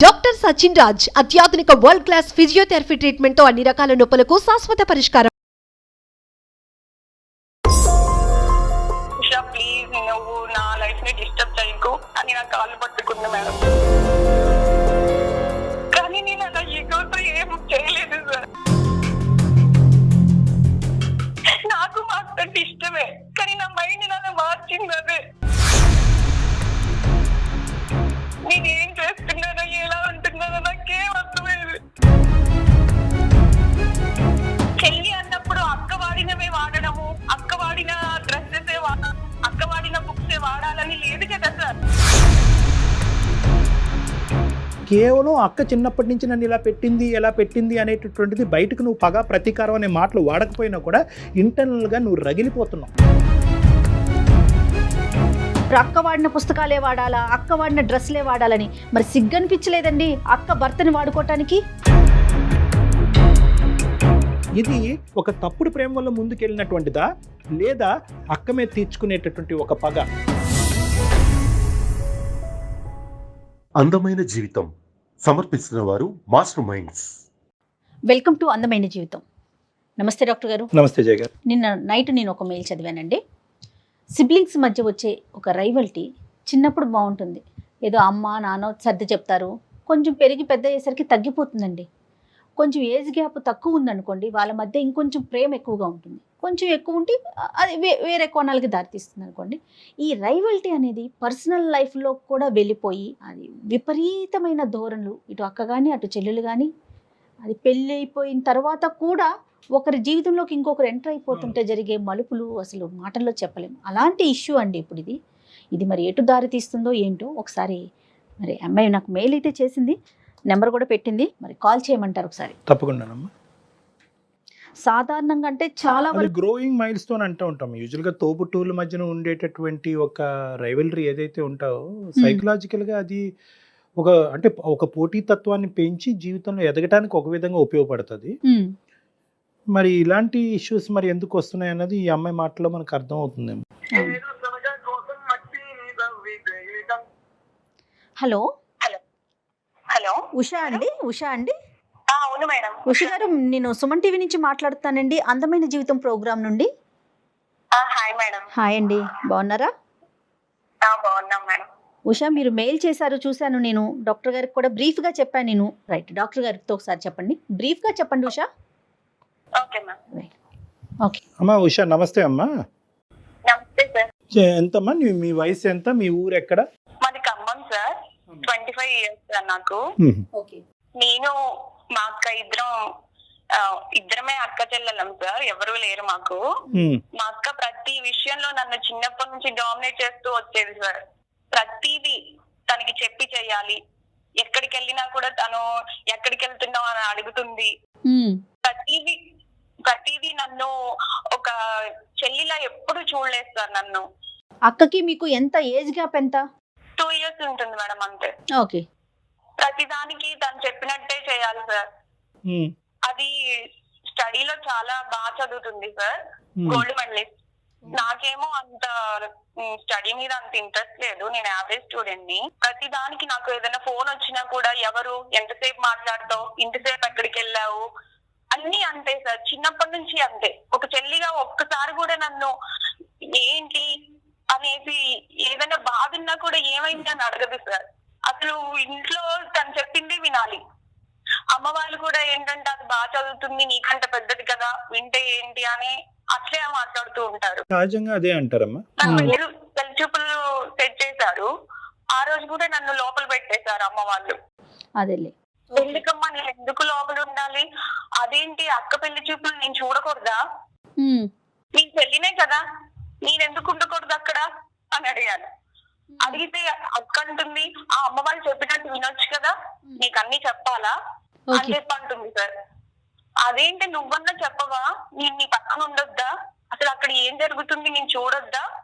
Doctor Sachin Raj అత్యాధునిక world class physiotherapy ట్రీట్మెంట్తో అన్ని రకాల నొప్పులకు శాశ్వత పరిష్కారం. ఉషా ప్లీజ్ నువ్వు నా లైఫ్ని డిస్టర్బ్ చేయకు. అని నా కాళ్ళు పట్టుకుంది మేడం. కానీ నేను అలా ఈగోతో ఏం చేయలేదు సార్. నాకు మాత్రం ఇష్టమే. కానీ నా మైండ్ నన్ను మార్చింది అదే. నేను ఏం చేస్తున్నానో ఎలా ఉంటున్నానో నాకేం అర్థమైంది. చెల్లి అన్నప్పుడు అక్క వాడినవే వాడడము అక్క వాడిన డ్రెస్సెస్ అక్క వాడిన బుక్స్ వాడాలని లేదు కదా సార్. కేవలం అక్క చిన్నప్పటి నుంచి నన్ను ఇలా పెట్టింది ఎలా పెట్టింది అనేటటువంటిది బయటకు నువ్వు పగ ప్రతీకారం అనే మాటలు వాడకపోయినా కూడా ఇంటర్నల్గా నువ్వు రగిలిపోతున్నావు. ఇప్పుడు అక్క వాడిన పుస్తకాలే వాడాలా అక్క వాడిన డ్రెస్లే వాడాలని. మరి సిగ్గు అనిపించలేదండి అక్క భర్తని వాడుకోవటానికి ఇది ఒక తప్పుడు ప్రేమ వల్ల ముందుకెళ్ళినటువంటిదా? లేదా అక్క మీద తీర్చుకునేటటువంటి ఒక పగ? అందమైన జీవితం. సమర్పిస్తున్న వారు మాస్టర్ మైండ్స్. వెల్కమ్ టు అందమైన జీవితం. నమస్తే డాక్టర్ గారు. నమస్తే జయ గారు నిన్న నైట్ నేను ఒక మెయిల్ చదివానండి. సిబ్లింగ్స్ మధ్య వచ్చే ఒక రైవల్టీ చిన్నప్పుడు బాగుంటుంది. ఏదో అమ్మ నాన్న సర్ది చెప్తారు. కొంచెం పెరిగి పెద్ద అయ్యేసరికి తగ్గిపోతుందండి. కొంచెం ఏజ్ గ్యాప్ తక్కువ ఉందనుకోండి వాళ్ళ మధ్య ఇంకొంచెం ప్రేమ ఎక్కువగా ఉంటుంది. కొంచెం ఎక్కువ ఉంటే అది వే వేరే కోణాలకి దారితీస్తుంది అనుకోండి ఈ రైవల్టీ అనేది పర్సనల్ లైఫ్లో కూడా వెళ్ళిపోయి అది విపరీతమైన ధోరణులు. ఇటు అక్క కానీ అటు చెల్లెలు కానీ అది పెళ్ళి అయిపోయిన తర్వాత కూడా ఒకరి జీవితంలోకి ఇంకొకరు ఎంటర్ అయిపోతుంటే జరిగే మలుపులు అసలు మాటల్లో చెప్పలేము అలాంటి ఇష్యూ అండి ఇప్పుడు ఇది. ఇది మరి ఎటు దారి తీస్తుందో ఏంటో ఒకసారి మరి అమ్మాయి నాకు మెయిల్ అయితే చేసింది నెంబర్ కూడా పెట్టింది మరి కాల్ చేయమంటారు ఒకసారి. తప్పకుండానమ్మా సాధారణంగా అంటే చాలా వరకు గ్రోయింగ్ మైల్స్ తోని అంటూ ఉంటాం. యూజువల్గా తోబుట్టూల మధ్యన ఉండేటటువంటి ఒక రైవలరీ ఏదైతే ఉంటావో సైకలాజికల్గా అది ఒక అంటే ఒక పోటీతత్వాన్ని పెంచి జీవితంలో ఎదగటానికి ఒక విధంగా ఉపయోగపడుతుంది. ఉమ్, మరి ఇలాంటి ఇష్యూస్ మరి ఎందుకు వస్తున్నాయి అన్నది ఈ అమ్మాయి మాటలో మనకు అర్థం అవుతుందేమో అవును. హలో. హలో. ఉషా అండి? ఉషా అండి? ఆ, అవును మేడం. ఉషా గారు నేను సుమన్ టీవీ నుంచి మాట్లాడుతానండి. అందమైన జీవితం ప్రోగ్రామ్ నుండి. ఆ, హాయ్ మేడం. హాయ్ అండి. బాగున్నారా? ఆ, బాగున్నాం మేడం. ఉషా మీరు మెయిల్ చేశారు చూశాను నేను. డాక్టర్ గారికి కూడా బ్రీఫ్గా చెప్పాను నేను. రైట్ డాక్టర్ గారితో ఒకసారి చెప్పండి. బ్రీఫ్గా చెప్పండి ఉషా. ఓకే అమ్మా ఉషా నమస్తే అమ్మా. నమస్తే సార్. ఎంతమ్మా మీ వయసు ఎంత మీ ఊరు ఎక్కడ? మాది Khammam sir. Twenty five years sir నాకు. నేను మా అక్క ఇద్దరం ఇద్దరమే అక్క చెల్లెలం సార్. ఎవరు లేరు మాకు. మా అక్క ప్రతి విషయంలో నన్ను చిన్నప్పటి నుంచి డామినేట్ చేస్తూ వచ్చేది సార్. ప్రతిదీ తనకి చెప్పి చెయ్యాలి ఎక్కడికి వెళ్ళినా కూడా తను ఎక్కడికి వెళ్తున్నావు అని అడుగుతుంది. ప్రతిదీ ప్రతిదీ నన్ను ఒక చెల్లిలా ఎప్పుడు చూడలేదు సార్ నన్ను. అక్కకి మీకు ఎంత ఏజ్ గ్యాప్ ఎంత? టూ ఇయర్స్ ఉంటుంది మేడం అంతే. ఓకే. ప్రతిదానికి తను చెప్పినట్టే చేయాలి సార్. హ్మ్. అది స్టడీలో చాలా బాగా చదువుతుంది సార్. హ్మ్. Gold medalist. నాకేమో అంత స్టడీ మీద అంత ఇంట్రెస్ట్ లేదు. నేను యావరేజ్ స్టూడెంట్ని ప్రతి దానికి నాకు ఏదైనా ఫోన్ వచ్చినా కూడా ఎవరు ఎంతసేపు మాట్లాడతావు? ఇంతసేపు ఎక్కడికి వెళ్ళావు అన్ని అంతే సార్. చిన్నప్పటి నుంచి అంతే. ఒక చెల్లిగా ఒక్కసారి కూడా నన్ను ఏంటి అనేసి ఏదైనా బాధ ఉన్నా కూడా ఏమైంది అని అడగదు సార్. అసలు ఇంట్లో తను చెప్పింది వినాలి. అమ్మ వాళ్ళు కూడా ఏంటంటే అది బాగా చదువుతుంది నీకంటే పెద్దది కదా వింటే ఏంటి అని అట్లే మాట్లాడుతూ ఉంటారు. సహజంగా అదే అంటారమ్మా. పెళ్ళి చూపులు సెట్ చేశారు. ఆ రోజు కూడా నన్ను లోపల పెట్టేశారు అమ్మ వాళ్ళు. అదేలే. ఎందుకమ్మా నేను ఎందుకు లోపల ఉండాలి? అదేంటి అక్క పెళ్ళి చూపులు నేను చూడకూడదా? మ్మ్. నీ చెల్లినే కదా నేను ఎందుకు ఉండకూడదు అక్కడ? అని అడిగాను. అడిగితే అక్క అంటుంది ఆ అమ్మ వాళ్ళు చెప్పినట్టు వినొచ్చు కదా నీకు అన్ని చెప్పాలా? అని చెప్పి అంటుంది సార్. అదేంటి నువ్వన్నా చెప్పవా? నేను నీ పక్కన ఉండొద్దా? అసలు అక్కడ ఏం జరుగుతుంది? నేను చూడొద్దా.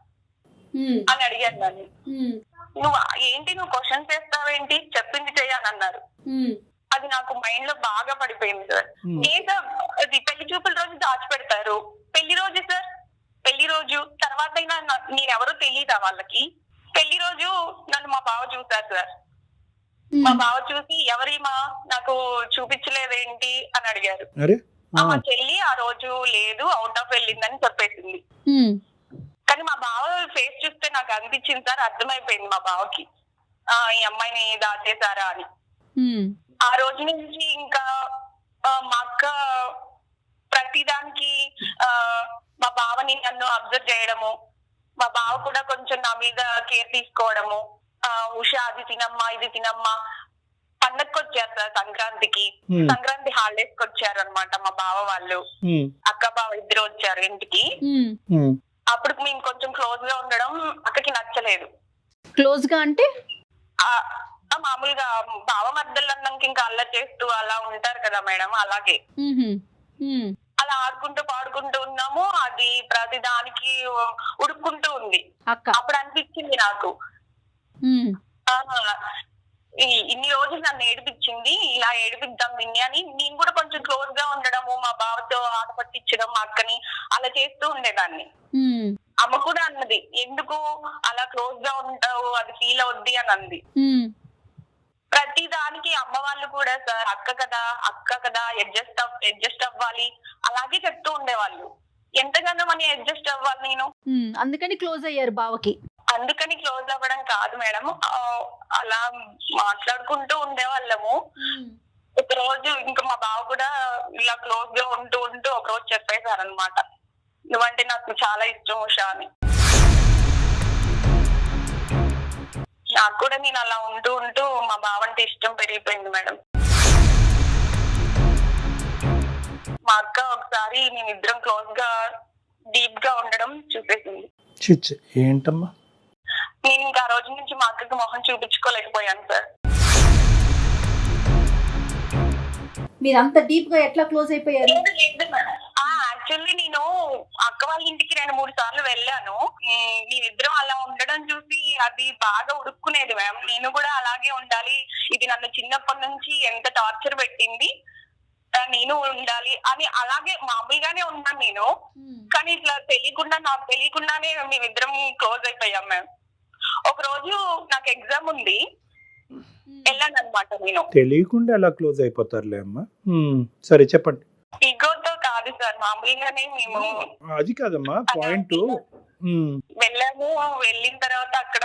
అని అడిగాను మ్మ్. నువ్వు ఏంటి నువ్వు క్వశ్చన్ చేస్తావేంటి చెప్పింది చేయాలన్నారు. మ్మ్. అది నాకు మైండ్లో బాగా పడిపోయింది సార్. Hmm. ఏదో అది పెళ్ళి చూపుల రోజు దాచిపెడతారు. పెళ్ళి రోజు సార్? పెళ్ళి రోజు తర్వాత అయినా నా- నేనెవరో తెలియదా వాళ్ళకి? పెళ్ళి రోజు నన్ను మా బావ చూశారు సార్. మా బావ చూసి ఎవరిమా నాకు చూపించలేదేంటి? అని అడిగారు. మా చెల్లి ఆ రోజు లేదు అవుట్ ఆఫ్ వెళ్ళిందని చెప్పేసింది. ఉమ్, కానీ మా బావ ఫేస్ చూస్తే నాకు అనిపించింది సార్ అర్థమైపోయింది మా బావకి. ఆ ఈ అమ్మాయిని దాచేశారా? అని. ఆ రోజు నుంచి ఇంకా మా అక్క ప్రతిదానికి ఆ, మా బావని నన్ను అబ్జర్వ్ చేయడము మా బావ కూడా కొంచెం నా మీద కేర్ తీసుకోవడము ఆ, ఉషా అది తినమ్మా ఇది తినమ్మా. పండగకి వచ్చారు సార్ సంక్రాంతికి సంక్రాంతి హాలిడేస్కి వచ్చారు అనమాట మా బావ వాళ్ళు. అక్క బావ ఇద్దరు వచ్చారు ఇంటికి. అప్పుడు మేము కొంచెం క్లోజ్గా ఉండడం అక్కకి నచ్చలేదు. క్లోజ్గా అంటే? మామూలుగా బావ మధ్యలో అన్నాక ఇంకా అల్లరి చేస్తూ అలా ఉంటారు కదా మేడం అలాగే. అలా ఆడుకుంటూ పాడుకుంటూ ఉన్నాము అది ప్రతి దానికి ఉడుక్కుంటూ ఉంది. అప్పుడు అనిపించింది నాకు. ఇన్ని రోజులు నన్ను ఏడిపించింది ఇలా ఏడిపిద్దాం నిన్ను అని నేను కూడా కొంచెం క్లోజ్గా ఉండడము మా బావతో ఆట పట్టించడం మా అక్కని అలా చేస్తూ ఉండేదాన్ని. అమ్మ కూడా అన్నది ఎందుకు అలా క్లోజ్గా ఉంటావు అది ఫీల్ అవుద్ది అని అంది. ప్రతి దానికి అమ్మ వాళ్ళు కూడా సార్ అక్క కదా అక్క కదా అడ్జస్ట్ అడ్జస్ట్ అవ్వాలి. అలాగే చెప్తూ ఉండేవాళ్ళు. ఎంతగానో మనం అడ్జస్ట్ అవ్వాలి నేను. అందుకని క్లోజ్ అయ్యారు బావకి. అందుకని క్లోజ్ అవ్వడం కాదు మేడం. అలా మాట్లాడుకుంటూ ఉండేవాళ్ళము. ఒక రోజు ఇంకా మా బావ కూడా ఇలా క్లోజ్గా ఉంటూ ఉంటూ ఒక రోజు చెప్పేశారనమాట నువ్వంటే నాకు చాలా ఇష్టం ఉషా అని. నాకు కూడా నేను అలా ఉంటూ ఉంటూ మా బావ అంటే ఇష్టం పెరిగిపోయింది మేడం. మా అక్క ఒకసారి మేమిద్దరం క్లోజ్గా డీప్గా ఉండడం చిచ్చు ఏంటమ్మా? నేను ఇంకా ఆ రోజు నుంచి మా అక్కకి మొహం చూపించుకోలేకపోయాను సార్. మీరు అంత డీప్గా ఎట్లా క్లోజ్ అయిపోయారు? లేదు లేదు మేడం. యాక్చువల్లీ నేను అక్క వాళ్ళ ఇంటికి రెండు మూడు సార్లు వెళ్ళాను. ఉమ్, మేమిద్దరం అలా ఉండడం చూసి అది బాగా ఉడుక్కునేది మ్యామ్. నేను కూడా అలాగే ఉండాలి. ఇది నన్ను చిన్నప్పటి నుంచి ఎంత టార్చర్ పెట్టింది నేను ఉండాలి అని అలాగే మామూలుగానే ఉన్నాను నేను. కానీ ఇట్లా తెలియకుండా నాకు తెలియకుండానే మేమిద్దరం క్లోజ్ అయిపోయాం మ్యామ్. ఒక రోజు నాకు ఎగ్జామ్ ఉంది. వెళ్ళాను అనమాట నేను. తెలియకుండా ఎలా క్లోజ్ అయిపోతారులే అమ్మా? సరే చెప్పండి. సార్ మామూలుగానే మేము అది కాదమ్మా పాయింట్ వెళ్ళాము. వెళ్ళిన తర్వాత అక్కడ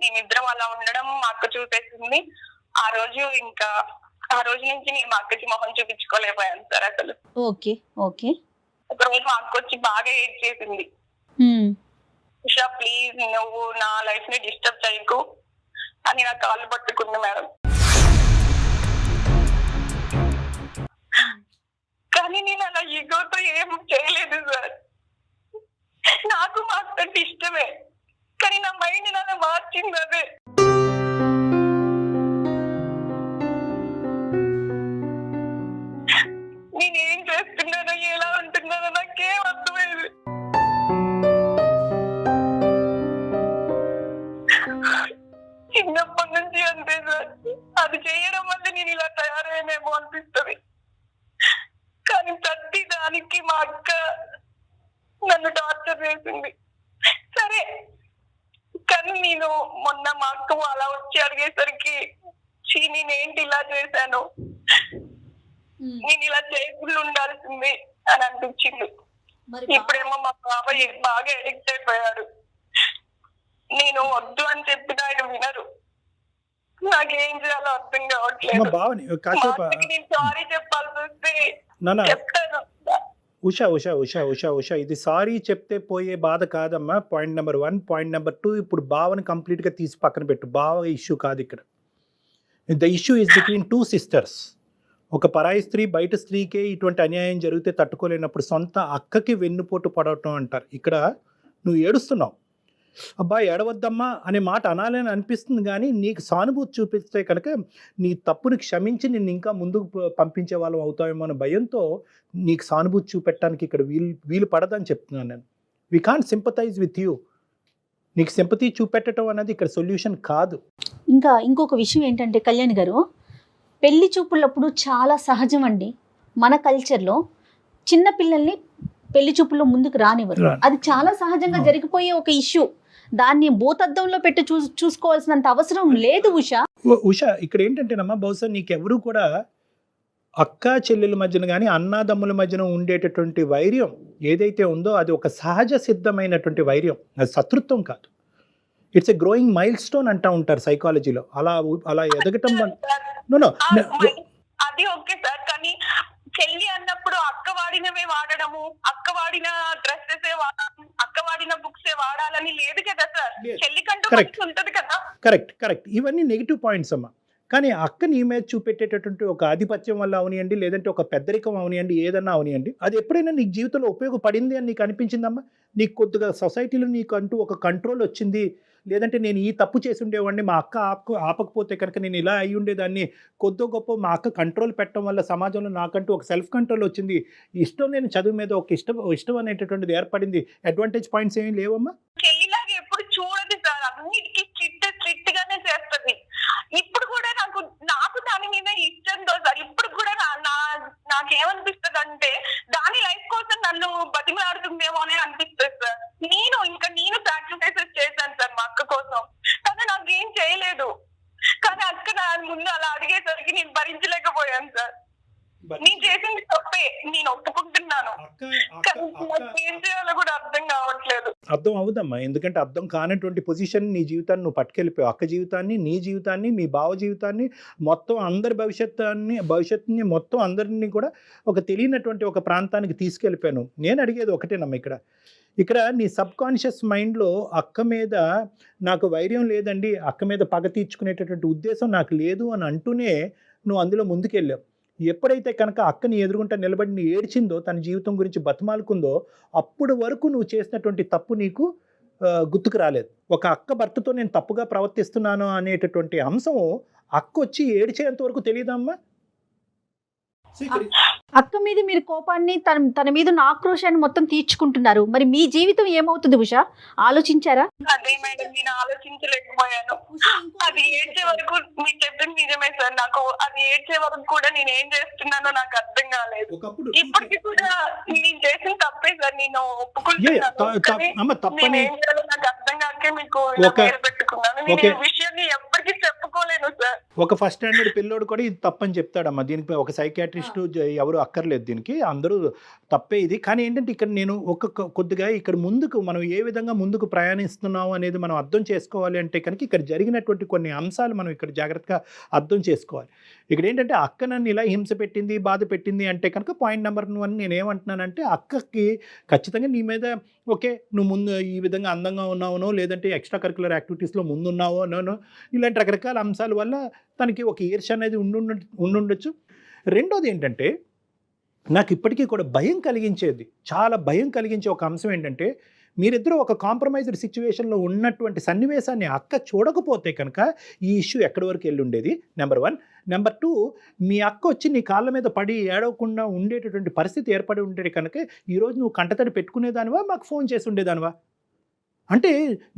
మేమిద్దరం అలా ఉండడం మా అక్క చూసేసింది ఆ రోజు ఇంకా ఆ రోజు నుంచి నేను మా అక్కకి మొహం చూపించుకోలేకపోయాను సార్ అసలు. Okay okay. ఒక రోజు మా అక్క వచ్చి బాగా ఏడ్ చేసింది. ఉషా ప్లీజ్ నువ్వు నా లైఫ్ని డిస్టర్బ్ చేయకు అని నా కాళ్ళు పట్టుకుంది మేడం. కానీ నేను అలా ఈగోతో ఏం చేయలేదు సార్. నాకు మా అక్క అంటే ఇష్టమే. కానీ నా మైండ్ అలా మార్చింది అదే. నేను వద్దు అని చెప్పిన ఆయన వినరు. నాకేం చేయాలో అర్థం కావట్లేదు. కాసేపు నేను సారీ చెప్పాల్సి వస్తే నాన్న చెప్తాను. ఉషా ఉషా ఉషా ఉషా ఉషా ఇది సారీ చెప్తే పోయే బాధ కాదమ్మా. Point number one point number two ఇప్పుడు బావని కంప్లీట్గా తీసి పక్కన పెట్టు. బావ ఇష్యూ కాదు ఇక్కడ. The issue is between two sisters ఒక పరాయి స్త్రీ బయట స్త్రీకే ఇటువంటి అన్యాయం జరిగితే తట్టుకోలేనప్పుడు సొంత అక్కకి వెన్నుపోటు పడటం అంటారు. ఇక్కడ నువ్వు ఏడుస్తున్నావు. అబ్బా ఏడవద్దమ్మా అనే మాట అనాలని అనిపిస్తుంది కానీ నీకు సానుభూతి చూపిస్తే కనుక నీ తప్పుని క్షమించి నిన్ను ఇంకా ముందుకు పంపించే వాళ్ళం అవుతామేమో అనే భయంతో నీకు సానుభూతి చూపెట్టడానికి ఇక్కడ వీలు వీలు పడదని చెప్తున్నాను నేను. We can't sympathise with you నీకు సింపతి చూపెట్టడం అనేది ఇక్కడ సొల్యూషన్ కాదు. ఇంకా ఇంకొక విషయం ఏంటంటే కళ్యాణ్ గారు పెళ్ళి చూపులప్పుడు చాలా సహజం అండి. మన కల్చర్లో చిన్న పిల్లల్ని పెళ్ళి చూపుల్లో ముందుకు రానివ్వరు. రాని. అది చాలా సహజంగా. జరిగిపోయే ఒక ఇష్యూ దాన్ని భూతద్దంలో పెట్టి చూ చూసుకోవాల్సినంత అవసరం లేదు ఉషా. ఉష ఇక్కడ ఏంటంటేనమ్మా బహుశా నీకెవరు కూడా అక్క చెల్లెల మధ్యన కానీ అన్నాదమ్ముల మధ్యన ఉండేటటువంటి వైర్యం ఏదైతే ఉందో అది ఒక సహజ సిద్ధమైనటువంటి వైర్యం. అది శత్రుత్వం కాదు. It's a growing milestone అంటా ఉంటారు సైకాలజీలో అలా అలా ఎదగటం అది ఓకే సార్ కానీ చెల్లి అన్నప్పుడు అక్క వాడినవే వాడడము అక్క వాడిన డ్రెస్సెస్ బుక్స్ వాడాలని లేదు కదా సార్. చెల్లికంటూ Correct. మనసు ఉంటది కదా? కరెక్ట్ కరెక్ట్ ఇవన్నీ నెగిటివ్ పాయింట్స్ అమ్మా. కానీ అక్క నీ మీద చూపెట్టేటటువంటి ఒక ఆధిపత్యం వల్ల అవనియండి లేదంటే ఒక పెద్దరికం అవనియండి ఏదన్నా అవనియండి అది ఎప్పుడైనా నీకు జీవితంలో ఉపయోగపడింది అని నీకు అనిపించిందమ్మా? నీకు కొద్దిగా సొసైటీలో నీకు అంటూ ఒక కంట్రోల్ వచ్చింది లేదంటే నేను ఈ తప్పు చేసి ఉండేవాడిని మా అక్క ఆప ఆపకపోతే కనుక నేను ఇలా అయి ఉండేదాన్ని. కొద్దో గొప్ప మా అక్క కంట్రోల్ పెట్టడం వల్ల సమాజంలో నాకంటూ ఒక సెల్ఫ్ కంట్రోల్ వచ్చింది. ఇష్టం నేను చదువు మీద ఒక ఇష్టం ఇష్టం అనేటటువంటిది ఏర్పడింది. అడ్వాంటేజ్ పాయింట్స్ ఏమీ లేవమ్మా ఎప్పుడు చూడదు సార్ అన్నిటికీ స్ట్రిక్ట్ స్ట్రిక్ట్ గానే చేస్తది ఇప్పుడు కూడా నాకు నాకు దాని మీద ఇష్టంతో సార్ ఇప్పుడు కూడా నా నా- నాకేమనిపిస్తుంది అంటే దాని లైఫ్ కోసం నన్ను బతిమలాడుతుందేమో అని అనిపిస్తుంది సార్ నేను ఇంకా నేను సాక్రిఫైసెస్ చేశాను సార్ మా అక్క కోసం కానీ నాకేం చేయలేదు కానీ అక్క నా ముందు అలా అడిగేసరికి నేను భరించలేకపోయాను సార్ నేను చేసింది తప్పే నేను ఒప్పుకుంటున్నాను అక్క కానీ నాకు ఏం చేయాలో కూడా అర్థం కావట్లేదు అర్థం ఎందుకంటే అర్థం కానటువంటి పొజిషన్ నీ జీవితాన్ని నువ్వు పట్టుకెళ్ళిపోయావు. అక్క జీవితాన్ని నీ జీవితాన్ని మీ బావ జీవితాన్ని మొత్తం అందరి భవిష్యత్తుని భవిష్యత్తుని మొత్తం అందరినీ కూడా ఒక తెలియనటువంటి ఒక ప్రాంతానికి తీసుకెళ్ళిపోయాను నేను అడిగేది ఒకటేనమ్మా ఇక్కడ. ఇక్కడ నీ సబ్ కాన్షియస్ మైండ్లో అక్క మీద నాకు వైర్యం లేదండి అక్క మీద పగ తీర్చుకునేటటువంటి ఉద్దేశం నాకు లేదు అని అంటూనే నువ్వు అందులో ముందుకెళ్ళావు. ఎప్పుడైతే కనుక అక్కని ఎదురుగుంటా నిలబడిని ఏడ్చిందో తన జీవితం గురించి బతిమాలుకుందో అప్పుడు వరకు నువ్వు చేసినటువంటి తప్పు నీకు గుర్తుకు రాలేదు. ఒక అక్క భర్తతో నేను తప్పుగా ప్రవర్తిస్తున్నాను అనేటటువంటి అంశం అక్క వచ్చి ఏడిచేంత వరకు తెలియదమ్మా అక్క మీద మీరు కోపాన్ని తన తన మీద ఉన్న ఆక్రోశాన్ని మొత్తం తీర్చుకుంటున్నారు. మరి మీ జీవితం ఏమవుతుంది ఉషా? ఆలోచించారా? అదే మేడం నేను ఆలోచించలేకపోయాను. అది ఏడ్చే వరకు మీరు చెప్పింది నిజమే సార్. నాకు అది ఏడ్చే వరకు కూడా నేను ఏం చేస్తున్నానో నాకు అర్థం కాలేదు. ఇప్పటికి కూడా నేను చేసిన తప్పే సార్ నేను ఏ, త- ఒప్పుకుంటున్నాను త- కానీ అమ్మ తప్పని ఒక- ఓకే. ఒక ఫస్ట్ స్టాండర్డ్ పిల్లోడు కూడా ఇది తప్పని చెప్తాడమ్మా. దీనికి ఒక సైకాట్రిస్ట్ ఎవరు అక్కర్లేదు దీనికి. అందరూ తప్పే ఇది. కానీ ఏంటంటే ఇక్కడ నేను ఒక కొద్దిగా ఇక్కడ ముందుకు మనం ఏ విధంగా ముందుకు ప్రయాణిస్తున్నాం అనేది మనం అర్థం చేసుకోవాలి అంటే కనుక ఇక్కడ జరిగినటువంటి కొన్ని అంశాలు మనం ఇక్కడ జాగ్రత్తగా అర్థం చేసుకోవాలి. ఇక్కడ ఏంటంటే అక్క నన్ను ఇలా హింస పెట్టింది బాధ పెట్టింది అంటే కనుక పాయింట్ నెంబర్ వన్ నేను ఏమంటున్నానంటే అక్కకి ఖచ్చితంగా నీ మీద ఓకే నువ్వు ముందు ఈ విధంగా అందంగా ఉన్నావునో లేదంటే ఎక్స్ట్రా కరికులర్ యాక్టివిటీస్లో ముందున్నావో నోనో ఇలాంటి రకరకాల అంశాల వల్ల తనకి ఒక ఈర్ష అనేది ఉండు ఉండుండొచ్చు. రెండోది ఏంటంటే నాకు ఇప్పటికీ కూడా భయం కలిగించేది చాలా భయం కలిగించే ఒక అంశం ఏంటంటే మీరిద్దరూ ఒక కాంప్రమైజ్డ్ సిచ్యువేషన్లో ఉన్నటువంటి సన్నివేశాన్ని అక్క చూడకపోతే కనుక ఈ ఇష్యూ ఎక్కడి వరకు వెళ్ళి ఉండేది నెంబర్ వన్ నెంబర్ టూ మీ అక్క వచ్చి నీ కాళ్ళ మీద పడి ఏడవకుండా ఉండేటటువంటి పరిస్థితి ఏర్పడి ఉండేది కనుక ఈరోజు నువ్వు కంటతడి పెట్టుకునేదానివా? మాకు ఫోన్ చేసి ఉండేదానివా? అంటే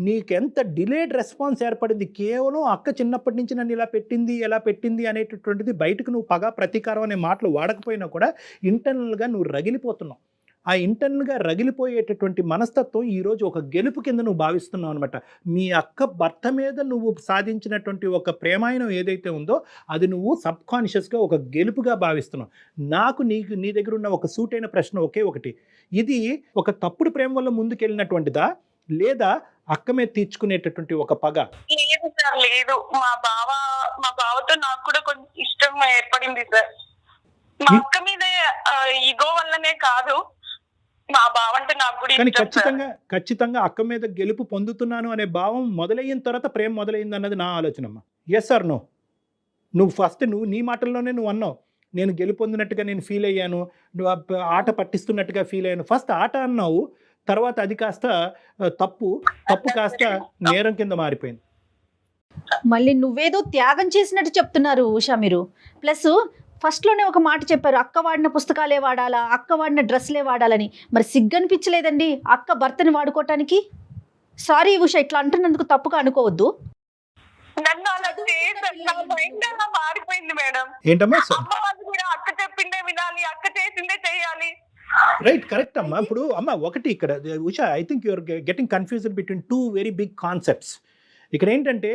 నీకెంత డిలేడ్ రెస్పాన్స్ ఏర్పడింది? కేవలం అక్క చిన్నప్పటి నుంచి నన్ను ఇలా పెట్టింది ఎలా పెట్టింది అనేటటువంటిది బయటకు నువ్వు పగ ప్రతీకారం అనే మాటలు వాడకపోయినా కూడా ఇంటర్నల్గా నువ్వు రగిలిపోతున్నావు. ఆ ఇంటర్నల్గా రగిలిపోయేటటువంటి మనస్తత్వం ఈరోజు ఒక గెలుపు కింద నువ్వు భావిస్తున్నావు అనమాట మీ అక్క భర్త మీద నువ్వు సాధించినటువంటి ఒక ప్రేమాయణం ఏదైతే ఉందో అది నువ్వు సబ్ కాన్షియస్గా ఒక గెలుపుగా భావిస్తున్నావు. నాకు నీకు నీ దగ్గర ఉన్న ఒక సూటైన ప్రశ్న ఒకే ఒకటి. ఇది ఒక తప్పుడు ప్రేమ వల్ల ముందుకెళ్ళినటువంటిదా? లేదా అక్క మీద తీర్చుకునేటటువంటి ఒక పగ? లేదు సార్ లేదు. మా బావ మా బావతో నాకు కూడా కొంచెం ఇష్టం ఏర్పడింది సార్. మా అక్క మీద ఇగో వల్లనే కాదు. మా బావ అంటే నాకు కూడా కానీ ఇష్టం సార్. ఖచ్చితంగా ఖచ్చితంగా అక్క మీద గెలుపు పొందుతున్నాను అనే భావం మొదలైన తర్వాత ప్రేమ మొదలైంది అన్నది నా ఆలోచనమ్మ. ఎస్ ఆర్ నో నువ్వు ఫస్ట్ నువ్వు నీ మాటల్లోనే నువ్వు అన్నావు. నేను గెలుపొందినట్టుగా నేను ఫీల్ అయ్యాను. నువ్వు ఆ ప- ఆట పట్టిస్తున్నట్టుగా ఫీల్ అయ్యాను. ఫస్ట్ ఆట అన్నావు తర్వాత అది కాస్త ఆ, తప్పు తప్పు కాస్త నేరం కింద మారిపోయింది. మళ్ళీ నువ్వేదో త్యాగం చేసినట్టు చెప్తున్నారు ఉషా మీరు. ప్లస్ ఫస్ట్లోనే ఒక మాట చెప్పారు అక్క వాడిన పుస్తకాలే వాడాలా? అక్క వాడిన డ్రెస్లే వాడాలని. మరి సిగ్గనిపించలేదండి అక్క భర్తని వాడుకోవటానికి సారీ ఉషా ఇట్లా అంటున్నందుకు తప్పుగా అనుకోవద్దు. మైండ్ అలా మారిపోయింది మేడం. ఏంటమ్మా? కూడా అక్క చెప్పిందే వినాలి అక్క చేసిందే చేయాలి. రైట్ కరెక్ట్ అమ్మా. ఇప్పుడు అమ్మ ఒకటి ఇక్కడ Usha I think you're getting confused between two very big concepts ఇక్కడ ఏంటంటే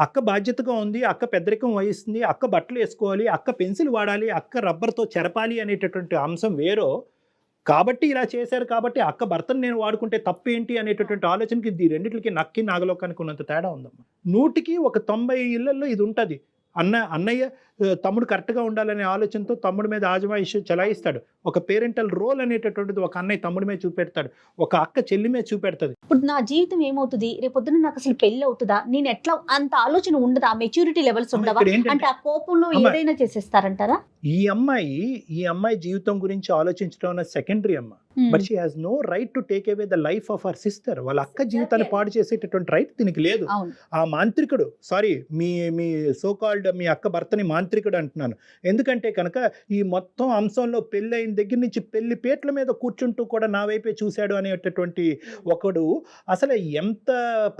అక్క బాధ్యతగా ఉంది అక్క పెద్దరికం వహిస్తుంది అక్క బట్టలు వేసుకోవాలి అక్క పెన్సిల్ వాడాలి అక్క రబ్బర్తో చెరపాలి అనేటటువంటి అంశం వేరో. కాబట్టి ఇలా చేశారు కాబట్టి అక్క భర్తను నేను వాడుకుంటే తప్పు ఏంటి అనేటటువంటి ఆలోచనకి ఈ రెండింటికి నక్కి నాగలోకానికి ఉన్నంత తేడా ఉందమ్మా. నూటికి ఒక తొంభై ఇళ్ళలో ఇది ఉంటుంది. అన్న అన్నయ్య తమ్ముడు కరెక్ట్గా ఉండాలనే ఆలోచనతో తమ్ముడి మీద ఆజమాయిష్ చలాయిస్తాడు. ఒక పేరెంటల్ రోల్ అనేటటువంటిది ఒక అన్నయ్య తమ్ముడి మీద చూపెడతాడు. ఒక అక్క చెల్లి మీద చూపెడతాది. ఇప్పుడు నా జీవితం ఏమవుతుంది? రేపొద్దున నాకు అసలు పెళ్ళి అవుతుందా? నేను ఎట్లా అంత ఆలోచన ఉండదా? మెచ్యూరిటీ లెవెల్స్ ఉండవా? అంటే ఆ కోపంలో. ఏదైనా చేసేస్తారంటారా? ఈ అమ్మాయి ఈ అమ్మాయి జీవితం గురించి ఆలోచించడం అన్న సెకండరీ అమ్మ. But she has no right to take away the life of our sister వాళ్ళ అక్క జీవితాన్ని పాడు చేసేటటువంటి రైట్ దీనికి లేదు. ఆ మాంత్రికుడు సారీ మీ మీ సో కాల్డ్ మీ అక్క భర్తని మాంత్రికుడు అంటున్నాను. ఎందుకంటే కనుక ఈ మొత్తం అంశంలో పెళ్ళి అయిన దగ్గర నుంచి పెళ్ళి పేట్ల మీద కూర్చుంటూ కూడా నా వైపే చూశాడు అనేటటువంటి ఒకడు అసలు ఎంత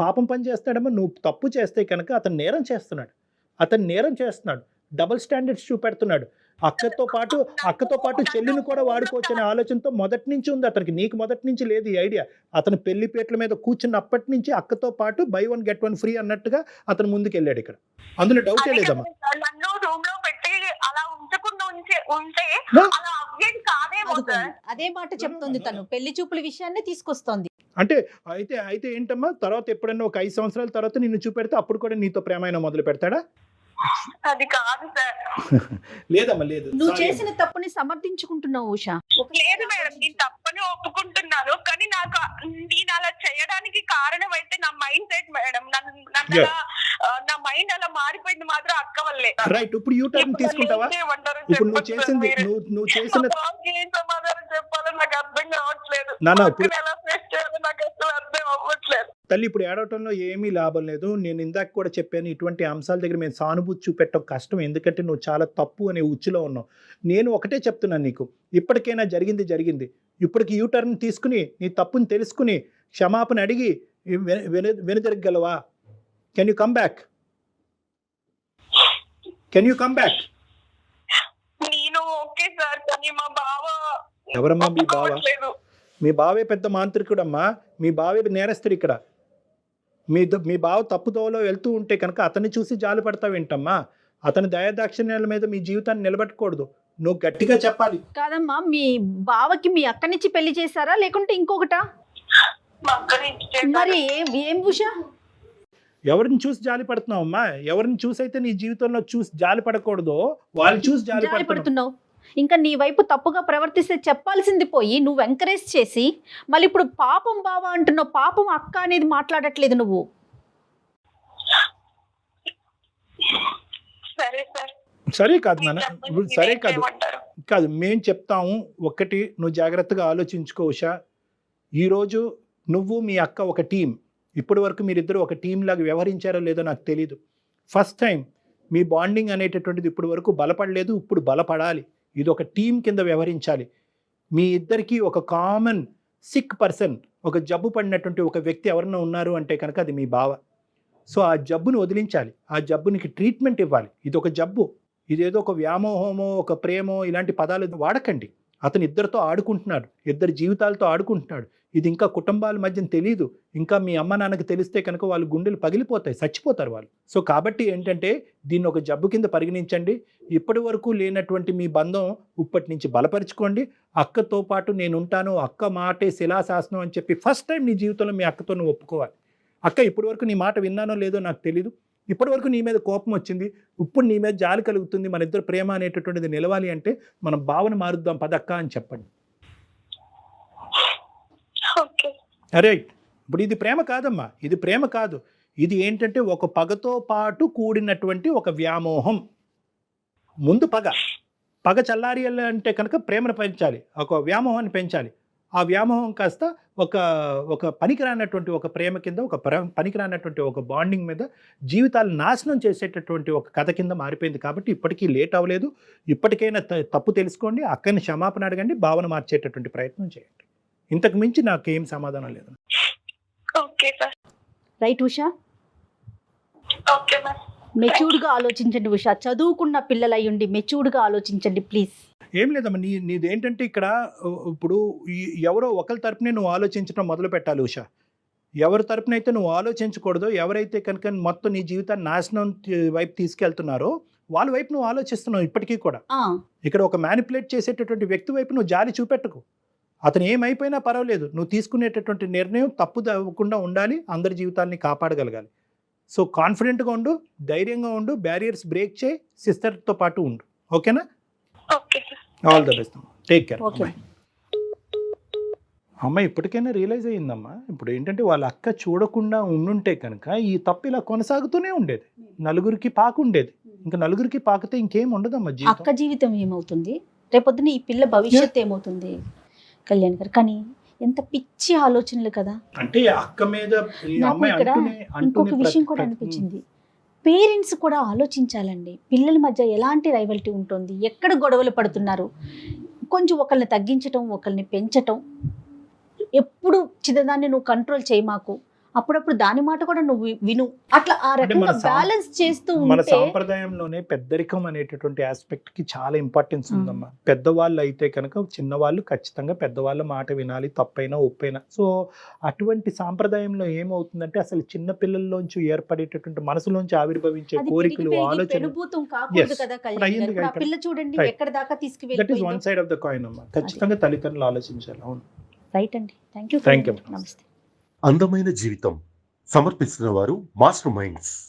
పాపం పని చేస్తాడమో నువ్వు తప్పు చేస్తే కనుక అతను నేరం చేస్తున్నాడు. అతను నేరం చేస్తున్నాడు. డబుల్ స్టాండర్డ్స్ చూపెడుతున్నాడు. అక్కతో పాటు అక్కతో పాటు చెల్లిని కూడా వాడుకోవచ్చు అనే ఆలోచనతో మొదటి నుంచి ఉంది అతనికి. నీకు మొదటి నుంచి లేదు ఈ ఐడియా. అతను పెళ్ళి పేట్ల మీద కూర్చున్నప్పటి నుంచి అక్కతో పాటు buy one get one free అన్నట్టుగా అతను ముందుకు వెళ్ళాడు ఇక్కడ. అందులో డౌటే అదే లేదమ్మా. అదే మాట చెప్తోంది తను. పెళ్ళి చూపుల విషయాన్ని తీసుకొస్తోంది. అంటే అయితే అయితే ఏంటమ్మా? తర్వాత ఎప్పుడైనా ఒక ఐదు సంవత్సరాల తర్వాత నిన్ను చూపెడితే అప్పుడు కూడా నీతో ప్రేమైన మొదలు పెడతాడా? అది కాదు సార్. లేదమ్మా లేదు. నువ్వు చేసిన తప్పుని సమర్థించుకుంటున్నావు ఉషా. లేదు మేడం నేను తప్పని ఒప్పుకుంటున్నాను కానీ నాకు నేను అలా చేయడానికి కారణం అయితే నా మైండ్ సెట్ మేడం. నా మైండ్ అలా మారిపోయింది మాత్రం అక్క వల్లే. రైట్ ఇప్పుడు యూ టర్న్ తీసుకుంటావా? ఇప్పుడు నువ్వు చేసింది. నువ్వు నువ్వు చేసిన సమాధానం చెప్పాలో నాకు అర్థం కావట్లేదు. ఎలా ఫేస్ చేయాలో నాకు అసలు అర్థం అవ్వట్లేదు. తల్లి ఇప్పుడు ఏడవటంలో ఏమీ లాభం లేదు. నేను ఇందాక కూడా చెప్పాను ఇటువంటి అంశాల దగ్గర మేము సానుభూతి చూపెట్టడం కష్టం. ఎందుకంటే నువ్వు చాలా తప్పు అనే ఉచ్చులో ఉన్నావు. నేను ఒకటే చెప్తున్నాను నీకు. ఇప్పటికైనా జరిగింది జరిగింది. ఇప్పటికి యూ టర్న్ తీసుకుని నీ తప్పుని తెలుసుకుని క్షమాపణ అడిగి వెను వెను- వెనుదిరగలవా? Can you come back can you come back నేను ఓకే సార్ కానీ మా బావ ఎవరమ్మా మీ బావ. మీ బావే పెద్ద మాంత్రికుడమ్మా. మీ బావే నేరస్తుడు ఇక్కడ. మీ మీ బావ తప్పుదోవలో వెళ్తూ ఉంటే కనుక అతన్ని చూసి జాలి పడతావేంటమ్మా అతని దయాదాక్షిణ్యాల మీద మీ జీవితాన్ని నిలబెట్టకూడదు. నువ్వు గట్టిగా చెప్పాలి. కాదమ్మా మీ బావకి మీ అక్కనిచ్చి పెళ్ళి చేశారా? లేకుంటే ఇంకొకటా. మరి ఏం ఏం ఉషా? ఎవరిని చూసి జాలి పడుతున్నావమ్మా ఎవరిని చూసి అయితే నీ జీవితంలో చూసి జాలి పడకూడదో వాళ్ళని చూసి జాలి జాలి పడుతున్నావు. పడుతున్నావు. ఇంకా నీ వైపు తప్పుగా ప్రవర్తిస్తే చెప్పాల్సింది పోయి నువ్వు ఎంకరేజ్ చేసి మళ్ళీ ఇప్పుడు పాపం బావ అంటున్నావు పాపం అక్క అనేది మాట్లాడట్లేదు నువ్వు. సరే సార్. సరే కాదు నాన్న. ఇప్పుడు సరే కాదు? కాదు మేం చెప్తాము ఒక్కటి నువ్వు జాగ్రత్తగా ఆలోచించుకో ఉషా. ఈరోజు నువ్వు మీ అక్క ఒక టీం ఇప్పటి వరకు మీరిద్దరు ఒక టీం లాగా వ్యవహరించారో లేదో నాకు తెలియదు ఫస్ట్ టైం మీ బాండింగ్ అనేటటువంటిది ఇప్పటి వరకు బలపడలేదు ఇప్పుడు బలపడాలి. ఇది ఒక టీం కింద వ్యవహరించాలి. మీ ఇద్దరికి ఒక కామన్ సిక్ పర్సన్ ఒక జబ్బు పడినటువంటి ఒక వ్యక్తి ఎవరైనా ఉన్నారు అంటే కనుక అది మీ బావ. సో ఆ జబ్బును వదిలించాలి. ఆ జబ్బునికి ట్రీట్మెంట్ ఇవ్వాలి. ఇది ఒక జబ్బు. ఇదేదో ఒక వ్యామోహమో ఒక ప్రేమో ఇలాంటి పదాలు వాడకండి. అతను ఇద్దరితో ఆడుకుంటున్నాడు. ఇద్దరి జీవితాలతో ఆడుకుంటున్నాడు. ఇది ఇంకా కుటుంబాల మధ్య తెలియదు ఇంకా మీ అమ్మ నాన్నకి తెలిస్తే కనుక వాళ్ళు గుండెలు పగిలిపోతాయి చచ్చిపోతారు వాళ్ళు. సో కాబట్టి ఏంటంటే దీన్ని ఒక జబ్బు కింద పరిగణించండి. ఇప్పటి వరకు లేనటువంటి మీ బంధం ఇప్పటి నుంచి బలపరుచుకోండి. అక్కతో పాటు నేను ఉంటాను అక్క మాటే శిలాశాసనం అని చెప్పి ఫస్ట్ టైం నీ జీవితంలో మీ అక్కతో నువ్వు ఒప్పుకోవాలి. అక్క ఇప్పటి వరకు నీ మాట విన్నానో లేదో నాకు తెలీదు. ఇప్పటి వరకు నీ మీద కోపం వచ్చింది. ఇప్పుడు నీ మీద జాలి కలుగుతుంది. మన ఇద్దరు ప్రేమ అనేటటువంటిది నిలవాలి అంటే మనం భావన మారుద్దాం. పదక్క అని చెప్పండి. అరే ఇప్పుడు ఇది ప్రేమ కాదమ్మా. ఇది ప్రేమ కాదు. ఇది ఏంటంటే ఒక పగతో పాటు కూడినటువంటి ఒక వ్యామోహం. ముందు పగ. పగ చల్లారి అంటే కనుక ప్రేమను పెంచాలి. ఒక వ్యామోహాన్ని పెంచాలి. ఆ వ్యామోహం కాస్త ఒక ఒక పనికిరానటువంటి ఒక ప్రేమ కింద ఒక ప్ర- పనికిరానటువంటి ఒక బాండింగ్ మీద జీవితాలు నాశనం చేసేటటువంటి ఒక కథ కింద మారిపోయింది కాబట్టి ఇప్పటికీ లేట్ అవ్వలేదు. ఇప్పటికైనా త- తప్పు తెలుసుకోండి అక్కని క్షమాపణ అడగండి భావన మార్చేటటువంటి ప్రయత్నం చేయండి. ఇంతకు మించి నాకేం సమాధానం లేదు. Okay sir. Right Usha? Okay ma'am. మెచ్యూర్డ్గా ఆలోచించండి ఉషా చదువుకున్న పిల్లలై ఉండి మెచ్యూర్డ్గా ఆలోచించండి ప్లీజ్. ఏం లేదమ్మా నీ నీదేంటంటే ఇక్కడ ఉ- ఇప్పుడు ఎవరో ఒకరి తరపునే నువ్వు ఆలోచించడం మొదలు పెట్టాలి ఉషా. ఎవరి తరపున అయితే నువ్వు ఆలోచించకూడదో ఎవరైతే కనుక మొత్తం నీ జీవితాన్ని నాశనం వైపు తీసుకెళ్తున్నారో వాళ్ళ వైపు నువ్వు ఆలోచిస్తున్నావు ఇప్పటికీ కూడా. ఇక్కడ ఒక మ్యానిపులేట్ చేసేటటువంటి వ్యక్తి వైపు నువ్వు జాలి చూపెట్టకు. అతను ఏమైపోయినా పర్వాలేదు నువ్వు తీసుకునేటటువంటి నిర్ణయం తప్పు అవ్వకుండా ఉండాలి అందరి జీవితాన్ని కాపాడగలగాలి. సో కాన్ఫిడెంట్గా ఉండు ధైర్యంగా ఉండు బ్యారియర్స్ బ్రేక్ చేయి సిస్టర్తో పాటు ఉండు. ఓకేనా? Okay all the best take care okay అమ్మ ఇప్పటికైనా రియలైజ్ అయ్యిందమ్మా. ఇప్పుడు ఏంటంటే వాళ్ళ అక్క చూడకుండా ఉండుంటే కనుక ఈ తప్పు ఇలా కొనసాగుతూనే ఉండేది. నలుగురికి పాకు ఉండేది. ఇంకా నలుగురికి పాకితే ఇంకేం ఉండదమ్మా అక్క జీవితం జీవితం ఏమవుతుంది? రేపొద్దున ఈ పిల్ల భవిష్యత్తు ఏమవుతుంది? కళ్యాణ్ గారు కానీ ఎంత పిచ్చి ఆలోచనలు కదా. అంటే అక్క మీద నాకు ఇక్కడ ఇంకొక విషయం కూడా అనిపించింది. పేరెంట్స్ కూడా ఆలోచించాలండి. పిల్లల మధ్య ఎలాంటి రైవల్టీ ఉంటుంది? ఎక్కడ గొడవలు పడుతున్నారు? కొంచెం ఒకరిని తగ్గించటం ఒకరిని పెంచటం. ఎప్పుడు చిన్నదాన్ని నువ్వు కంట్రోల్ చేయమాకు అప్పుడప్పుడు దాని మాట కూడా నువ్వు విను. అట్లా ఆ రకంగా బ్యాలెన్స్ చేస్తూ మన సాంప్రదాయంలోనే పెద్దరికం అనేటటువంటి ఆస్పెక్ట్కి చాలా ఇంపార్టెన్స్ ఉందమ్మా. పెద్దవాళ్ళు అయితే కనుక చిన్నవాళ్ళు ఖచ్చితంగా పెద్దవాళ్ళ మాట వినాలి తప్పైనా ఒప్పైనా. సో అటువంటి సాంప్రదాయంలో ఏమవుతుందంటే అసలు చిన్న పిల్లల్లోంచి ఏర్పడేటటువంటి మనసులోంచి ఆవిర్భవించే కోరికలు ఆలోచన. పిల్ల చూడండి. ఎక్కడ దాకా that is one side of the coin అమ్మా. ఖచ్చితంగా తల్లిదండ్రులు ఆలోచించాలి. అవును. రైట్ అండి. Thank you Thank you. నమస్తే. అందమైన జీవితం సమర్పిస్తున్న వారు మాస్టర్ మైండ్స్.